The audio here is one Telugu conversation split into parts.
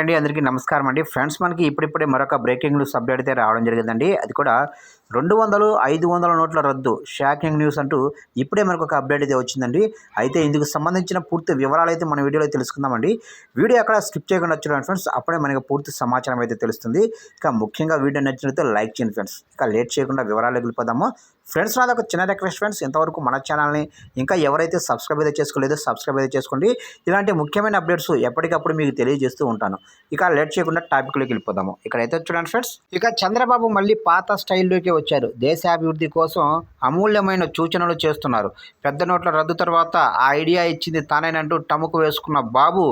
అండి. అందరికీ నమస్కారం అండి. ఫ్రెండ్స్ మనకి ఇప్పుడిప్పుడే మరొక బ్రేకింగ్ న్యూస్ అప్డేట్ అయితే రావడం జరిగిందండి. అది కూడా రెండు వందలు ఐదు వందల నోట్ల రద్దు షాకింగ్ న్యూస్ అంటూ ఇప్పుడే మనకు ఒక అప్డేట్ అయితే వచ్చిందండి. అయితే ఇందుకు సంబంధించిన పూర్తి వివరాలు అయితే మన వీడియోలో తెలుసుకుందామండి వీడియో అక్కడ స్కిప్ చేయకుండా చూడండి ఫ్రెండ్స్. అప్పుడే మనకి పూర్తి సమాచారం అయితే తెలుస్తుంది. ఇక ముఖ్యంగా వీడియో నచ్చినట్లయితే లైక్ చేయండి ఫ్రెండ్స్. ఇక లేట్ చేయకుండా వివరాలు వెళ్ళిపోదాము. ఫ్రెండ్స్ నాది ఒక చిన్న రిక్వెస్ట్ ఫ్రెండ్స్ ఇంతవరకు మన ఛానల్ని ఇంకా ఎవరైతే సబ్స్క్రైబ్ అయితే చేసుకోలేదో సబ్స్క్రైబ్ అయితే చేసుకోండి. ఇలాంటి ముఖ్యమైన అప్డేట్స్ ఎప్పటికప్పుడు మీకు తెలియజేస్తూ ఉంటాను. ఇక లేట్ చేయకుండా టాపిక్లోకి వెళ్ళిపోదాము. ఇక్కడైతే చూడండి ఫ్రెండ్స్ ఇక చంద్రబాబు మళ్ళీ పాత స్టైల్లోకి వచ్చారు. దేశాభివృద్ధి కోసం అమూల్యమైన సూచనలు చేస్తున్నారు. పెద్ద నోట్ల రద్దు తర్వాత ఆ ఐడియా ఇచ్చింది తానేనంటూ టముకు వేసుకున్న బాబు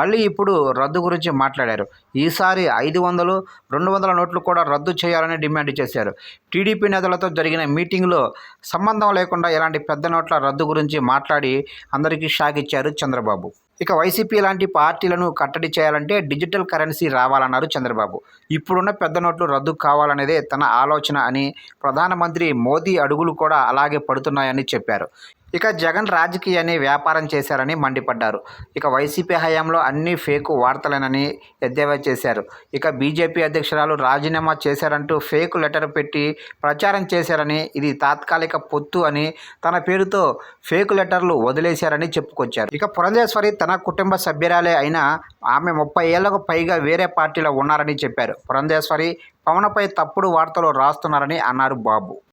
మళ్ళీ ఇప్పుడు రద్దు గురించి మాట్లాడారు. ఈసారి ఐదు వందలు రెండు వందల నోట్లు కూడా రద్దు చేయాలని డిమాండ్ చేశారు. టీడీపీ నేతలతో జరిగిన మీటింగ్ మీటింగ్లో సంబంధం లేకుండా ఇలాంటి పెద్ద నోట్ల రద్దు గురించి మాట్లాడి అందరికీ షాక్ ఇచ్చారు చంద్రబాబు. ఇక వైసీపీ లాంటి పార్టీలను కట్టడి చేయాలంటే డిజిటల్ కరెన్సీ రావాలన్నారు చంద్రబాబు. ఇప్పుడున్న పెద్ద నోట్లు రద్దు కావాలనేదే తన ఆలోచన అని ప్రధానమంత్రి మోదీ అడుగులు కూడా అలాగే పడుతున్నాయని చెప్పారు. ఇక జగన్ రాజకీయాన్ని వ్యాపారం చేశారని మండిపడ్డారు. ఇక వైసీపీ హయాంలో అన్ని ఫేక్ వార్తలేనని ఎద్దేవా చేశారు. ఇక బీజేపీ అధ్యక్షురాలు రాజీనామా చేశారంటూ ఫేక్ లెటర్ పెట్టి ప్రచారం చేశారని ఇది తాత్కాలిక పొత్తు అని తన పేరుతో ఫేక్ లెటర్లు వదిలేశారని చెప్పుకొచ్చారు. ఇక పురంధేశ్వరి తన కుటుంబ సభ్యురాలే అయినా ఆమె ముప్పై ఏళ్ళకు పైగా వేరే పార్టీలో ఉన్నారని చెప్పారు. పురంధేశ్వరి పవన్పై తప్పుడు వార్తలు రాస్తున్నారని అన్నారు బాబు.